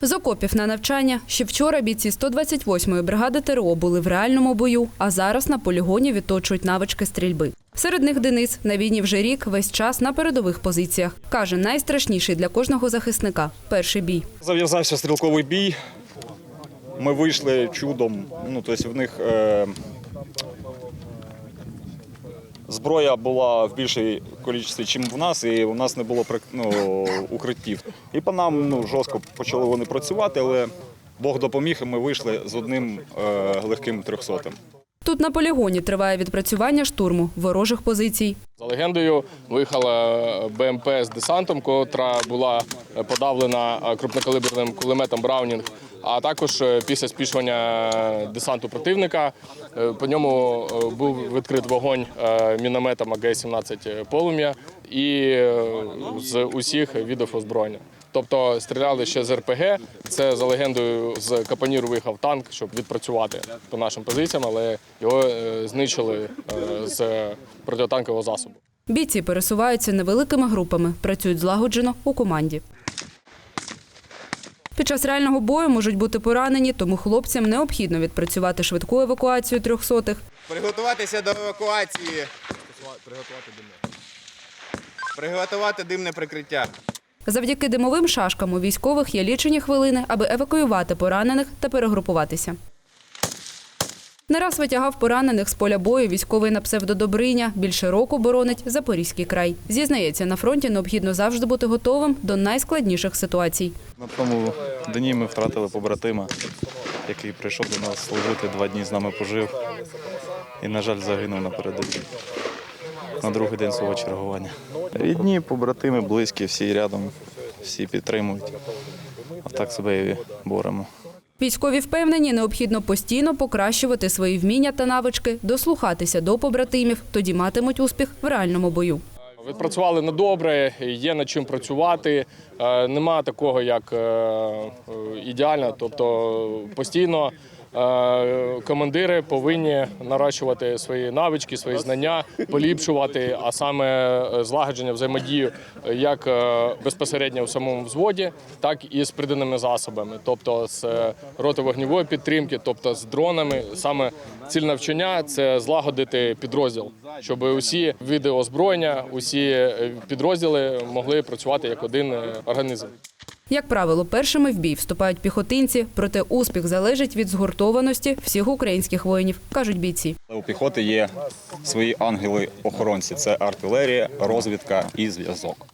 З окопів на навчання ще вчора бійці 128-ї бригади ТРО були в реальному бою, а зараз на полігоні відточують навички стрільби. Серед них Денис на війні вже рік весь час на передових позиціях. Каже, найстрашніший для кожного захисника перший бій. Зав'язався стрілковий бій. Ми вийшли чудом. Ну, тобто в них е, зброя була в більшій кількості, ніж в нас, і у нас не було ну, укриттів. І по нам ну, жорстко почали вони працювати, але Бог допоміг, і ми вийшли з одним е, легким трьохсотим. Тут на полігоні триває відпрацювання штурму ворожих позицій. За легендою, виїхала БМП з десантом, котра була подавлена крупнокаліберним кулеметом Браунінг. А також е, після спішування десанту противника е, по ньому е, був відкрит вогонь мінометом АГ-17 полум'я і з усіх видів озброєння. Тобто стріляли ще з РПГ. Це за легендою з Капаніру виїхав танк, щоб відпрацювати по нашим позиціям, але його знищили з протитанкового засобу. Бійці пересуваються невеликими групами, працюють злагоджено у команді. Під час реального бою можуть бути поранені, тому хлопцям необхідно відпрацювати швидку евакуацію трьохсотих, Приготуватися до евакуації. Приготувати димне прикриття. Завдяки димовим шашкам у військових є лічені хвилини, аби евакуювати поранених та перегрупуватися. Не раз витягав поранених з поля бою військовий на псевдодобриня. Більше року боронить Запорізький край. Зізнається, на фронті необхідно завжди бути готовим до найскладніших ситуацій. На тому дні ми втратили побратима, який прийшов до нас служити, два дні з нами пожив і, на жаль, загинув на передовій. На другий день свого чергування. Рідні, побратими, близькі, всі рядом, всі підтримують. А так себе і боремо. Військові впевнені, необхідно постійно покращувати свої вміння та навички, дослухатися до побратимів, тоді матимуть успіх в реальному бою. Відпрацювали на добре, є над чим працювати. Е, Нема такого, як е, е, ідеально. Тобто постійно командири повинні наращувати свої навички, свої знання, поліпшувати, а саме е, злагодження взаємодію е, як е, безпосередньо в самому взводі, так і з приданими засобами, тобто з е, роти вогневої підтримки, тобто з дронами. Саме ціль навчання це злагодити підрозділ, щоб усі види озброєння, усі е, підрозділи могли працювати як один е, організм. Як правило, першими в бій вступають піхотинці, проте успіх залежить від згуртованості всіх українських воїнів, кажуть бійці. У піхоти є свої ангели-охоронці: це артилерія, розвідка і зв'язок.